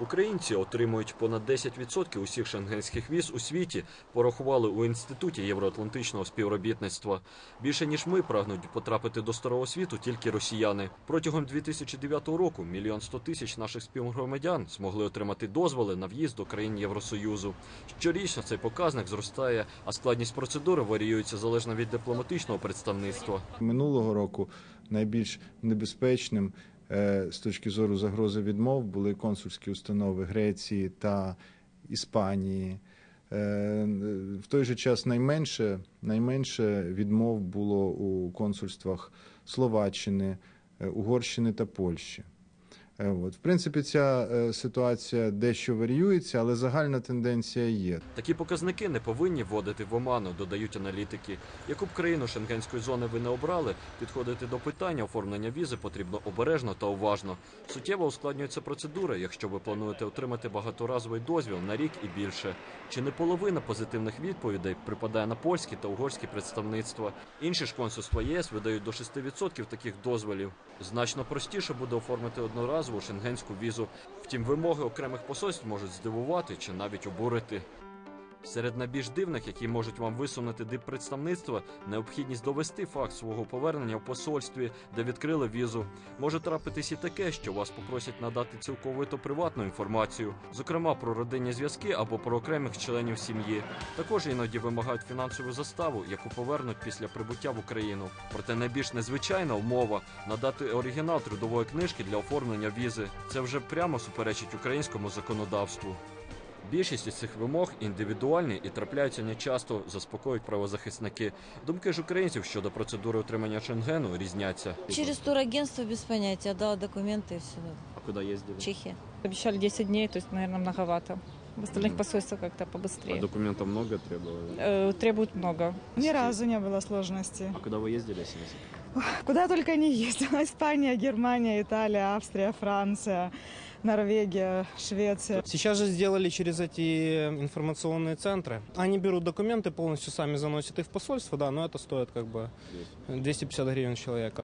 Українці отримують понад 10% усіх шенгенських віз у світі, порахували у інституті євроатлантичного співробітництва. Більше ніж ми прагнуть потрапити до старого світу тільки росіяни. Протягом 2009 року мільйон сто тисяч наших співгромадян змогли отримати дозволи на в'їзд до країн Євросоюзу. Щорічно цей показник зростає, а складність процедури варіюється залежно від дипломатичного представництва. Минулого року найбільш небезпечним з точки зору загрози відмов були консульські установи Греції та Іспанії. Е, В той же час найменше, найменше відмов було у консульствах Словаччини, е, Угорщини та Польщі. Е, От. В принципі, ця е, ситуація дещо варіюється, але загальна тенденція є. Такі показники не повинні вводити в оману, додають аналітики. Яку б країну шенгенської зони ви не обрали, підходити до питання оформлення візи потрібно обережно та уважно. Суттєво ускладнюється процедура, якщо ви плануєте отримати багаторазовий дозвіл на рік і більше. Чи не половина позитивних відповідей припадає на польські та угорські представництва? Інші ж консульства ЄС видають до 6% таких дозволів. Значно простіше буде оформити одноразову шенгенську візу. Втім, вимоги окремих посольств можуть здивувати чи навіть обурити. Серед найбільш дивних, які можуть вам висунути диппредставництва, необхідність довести факт свого повернення в посольстві, де відкрили візу. Може трапитись і таке, що вас попросять надати цілковито приватну інформацію, зокрема про родинні зв'язки або про окремих членів сім'ї. Також іноді вимагають фінансову заставу, яку повернуть після прибуття в Україну. Проте найбільш незвичайна умова надати оригінал трудової книжки для оформлення візи. Це вже прямо суперечить українському законодавству. Більшість із цих вимог індивідуальні і трапляються нечасто, заспокоюють правозахисники. Думки ж українців щодо процедури отримання Шенгену різняться. Через турагентство без понятия, да, документы и все. А куди їздили? Чехия. Обещали 10 дней, то есть, наверное, многовато. В остальных Мгм. посольствах как-то побыстрее. документов много требовали? Э, требуют много. Ни разу не было сложности. А куди ви їздили Куда только не ездила. Испания, Германия, Италия, Австрия, Франция, Норвегия, Швеция. Сейчас же сделали через эти информационные центры. Они берут документы, полностью сами заносят их в посольство, да, но это стоит как бы 250 гривен с человека.